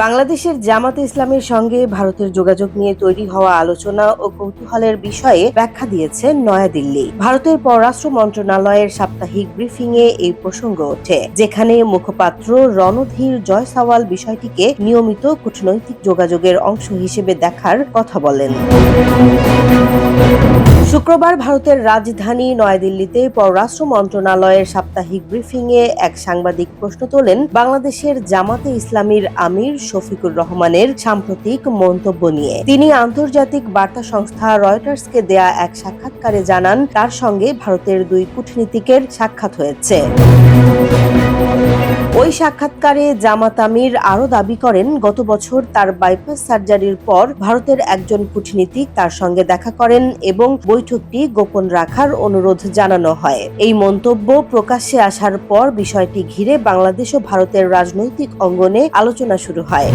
বাংলাদেশের জামাতে ইসলামের সঙ্গে ভারতের যোগাযোগ নিয়ে তৈরি হওয়া আলোচনা ও কৌতূহলের বিষয়ে ব্যাখ্যা দিয়েছে নয়াদিল্লি। ভারতের পররাষ্ট্র মন্ত্রণালয়ের সাপ্তাহিক ব্রিফিং এ এই প্রসঙ্গ ওঠে, যেখানে মুখপাত্র রণধীর জয়সাওয়াল বিষয়টিকে নিয়মিত কূটনৈতিক যোগাযোগের অংশ হিসেবে দেখার কথা বলেন। শুক্রবার ভারতের রাজধানী নয়াদিল্লিতে পররাষ্ট্র মন্ত্রণালয়ের সাপ্তাহিক ব্রিফিং এ এক সাংবাদিক প্রশ্ন তোলেন বাংলাদেশের জামাতে ইসলামীর আমির শফিকুর রহমানের সাম্প্রতিক মন্তব্য নিয়ে। তিনি আন্তর্জাতিক বার্তা সংস্থা রয়টার্সকে দেয়া এক সাক্ষাৎকারে জানান, তার সঙ্গে ভারতের দুই কূটনীতিকের সাক্ষাৎ হয়েছে। ওই সাক্ষাৎকারে জামাত আমির আরও দাবি করেন, গত বছর তার বাইপাস সার্জারির পর ভারতের একজন কূটনীতিক তার সঙ্গে দেখা করেন এবং বৈঠকটি গোপন রাখার অনুরোধ জানানো হয়। এই মন্তব্য প্রকাশ্যে আসার পর বিষয়টি ঘিরে বাংলাদেশ ও ভারতের রাজনৈতিক অঙ্গনে আলোচনা শুরু হয়।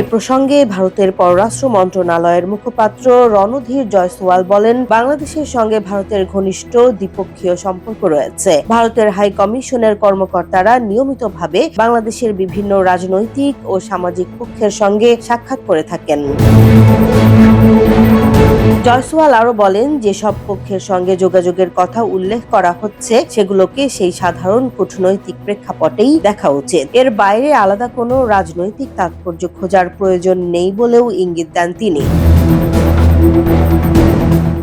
এ প্রসঙ্গে ভারতের পররাষ্ট্র মন্ত্রণালয়ের মুখপাত্র রণধীর জয়সওয়াল বলেন, বাংলাদেশের সঙ্গে ভারতের ঘনিষ্ঠ দ্বিপক্ষীয় সম্পর্ক রয়েছে। ভারতের হাই কমিশনের কর্মকর্তারা নিয়মিতভাবে বাংলাদেশের বিভিন্ন রাজনৈতিক ও সামাজিক পক্ষের সঙ্গে সাক্ষাৎ করে থাকেন। জয়সওয়াল আরও বলেন, যেসব পক্ষের সঙ্গে যোগাযোগের কথা উল্লেখ করা হচ্ছে, সেগুলোকে সেই সাধারণ কূটনৈতিক প্রেক্ষাপটেই দেখা উচিত। এর বাইরে আলাদা কোনো রাজনৈতিক তাৎপর্য খোঁজার প্রয়োজন নেই বলেও ইঙ্গিত দেন তিনি।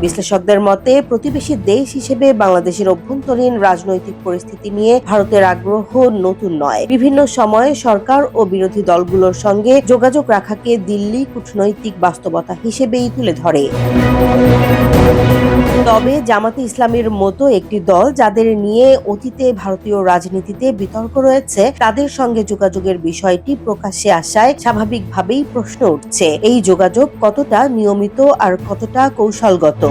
বিশ্লেষকদের মতে, প্রতিবেশী দেশ হিসেবে বাংলাদেশের অভ্যন্তরীণ রাজনৈতিক পরিস্থিতি নিয়ে ভারতের আগ্রহ নতুন নয়। বিভিন্ন সময়ে সরকার ও বিরোধী দলগুলোর সঙ্গে যোগাযোগ রাখাকে দিল্লি কূটনৈতিক বাস্তবতা হিসেবেই তুলে ধরে। তবে জামাতে ইসলামের মতো একটি দল যাদের নিয়ে অতীতে ভারতীয় রাজনীতিতে বিতর্ক রয়েছে, তাদের সঙ্গে যোগাযোগের বিষয়টি প্রকাশ্যে আসায় স্বাভাবিকভাবেই প্রশ্ন উঠছে। এই যোগাযোগ কতটা নিয়মিত আর কতটা কৌশলগত?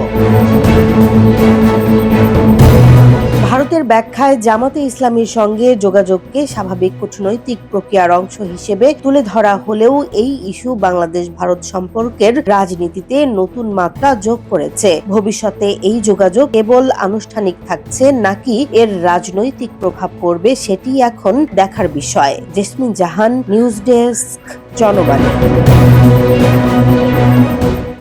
ভারতের ব্যাখ্যায় জামাতে ইসলামীর সঙ্গে যোগাযোগকে স্বাভাবিক, কূটনৈতিক প্রক্রিয়ার অংশ হিসেবে তুলে ধরা হলেও এই ইস্যু বাংলাদেশ ভারত সম্পর্কের রাজনীতিতে নতুন মাত্রা যোগ করেছে। ভবিষ্যতে এই যোগাযোগ কেবল আনুষ্ঠানিক থাকছে নাকি এর রাজনৈতিক প্রভাব পড়বে সেটি এখন দেখার বিষয়। Jesmin Jahan, news desk Janabani